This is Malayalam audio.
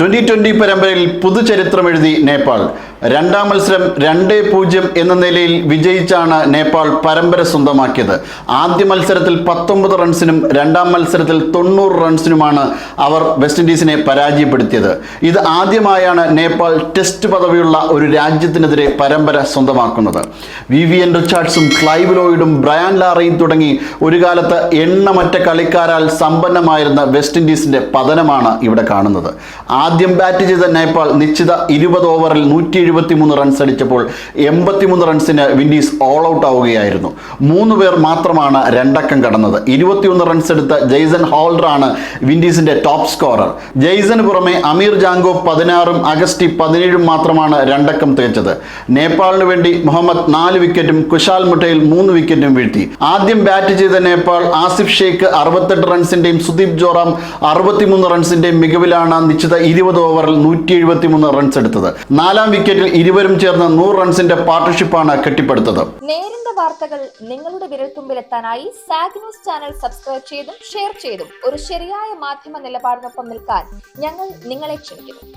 ട്വന്റി ട്വന്റി പരമ്പരയിൽ പുതുചരിത്രം എഴുതി നേപ്പാൾ. രണ്ടാം മത്സരം രണ്ട് പൂജ്യം എന്ന നിലയിൽ വിജയിച്ചാണ് നേപ്പാൾ പരമ്പര സ്വന്തമാക്കിയത്. ആദ്യ മത്സരത്തിൽ പത്തൊമ്പത് റൺസിനും രണ്ടാം മത്സരത്തിൽ തൊണ്ണൂറ് റൺസിനുമാണ് അവർ വെസ്റ്റ് ഇൻഡീസിനെ പരാജയപ്പെടുത്തിയത്. ഇത് ആദ്യമായാണ് നേപ്പാൾ ടെസ്റ്റ് പദവിയുള്ള ഒരു രാജ്യത്തിനെതിരെ പരമ്പര സ്വന്തമാക്കുന്നത്. വി വി എൻ റിച്ചാർഡ്സും ക്ലൈവ് ലോയിഡും ബ്രയാൻ ലാറയും തുടങ്ങി ഒരു കാലത്ത് എണ്ണമറ്റ കളിക്കാരാൽ സമ്പന്നമായിരുന്ന വെസ്റ്റ് ഇൻഡീസിന്റെ പതനമാണ് ഇവിടെ കാണുന്നത്. ആദ്യം ബാറ്റ് ചെയ്ത നേപ്പാൾ നിശ്ചിത ഇരുപത് ഓവറിൽ നൂറ്റി എഴുപത്തി മൂന്ന് റൺസ് അടിച്ചപ്പോൾ എൺപത്തിമൂന്ന് റൺസിന് വിൻഡീസ് ഓൾ ഔട്ട് ആവുകയായിരുന്നു. മൂന്ന് പേർ മാത്രമാണ് രണ്ടക്കം കടന്നത്. ഇരുപത്തിയൊന്ന് റൺസ് എടുത്ത ജെയ്സൺ ഹോൾഡറാണ് വിൻഡീസിന്റെ ടോപ്പ് സ്കോറർ ജെയ്സന് പുറമെ അമീർ ജാങ്കോ പതിനാറും അഗസ്റ്റി പതിനേഴും മാത്രമാണ് രണ്ടക്കം തികച്ചത്. നേപ്പാളിന് വേണ്ടി മുഹമ്മദ് നാല് വിക്കറ്റും കുശാൽ മുട്ടയിൽ മൂന്ന് വിക്കറ്റും വീഴ്ത്തി. ആദ്യം ബാറ്റ് ചെയ്ത നേപ്പാൾ ആസിഫ് ഷെയ്ഖ് അറുപത്തെട്ട് റൺസിന്റെയും സുദീപ് ജോറാം അറുപത്തിമൂന്ന് റൺസിന്റെയും മികവിലാണ് നിശ്ചിത ഇരുപത് ഓവറിൽ നൂറ്റി എഴുപത്തിമൂന്ന് റൺസ് എടുത്തത്. നാലാം വിക്കറ്റിൽ ഇരുവരും ചേർന്ന് നൂറ് റൺസിന്റെ പാർട്ണർഷിപ്പാണ് കെട്ടിപ്പടുത്തത്. നേരിന്റെ വാർത്തകൾ നിങ്ങളുടെ വിരൽത്തുമ്പിലെത്താനായി സാഗ് ന്യൂസ് ചാനൽ സബ്സ്ക്രൈബ് ചെയ്തും ഷെയർ ചെയ്തും ഒരു ശരിയായ മാധ്യമ നിലപാടിനൊപ്പം നിൽക്കാൻ ഞങ്ങൾ നിങ്ങളെ ക്ഷണിക്കുന്നു.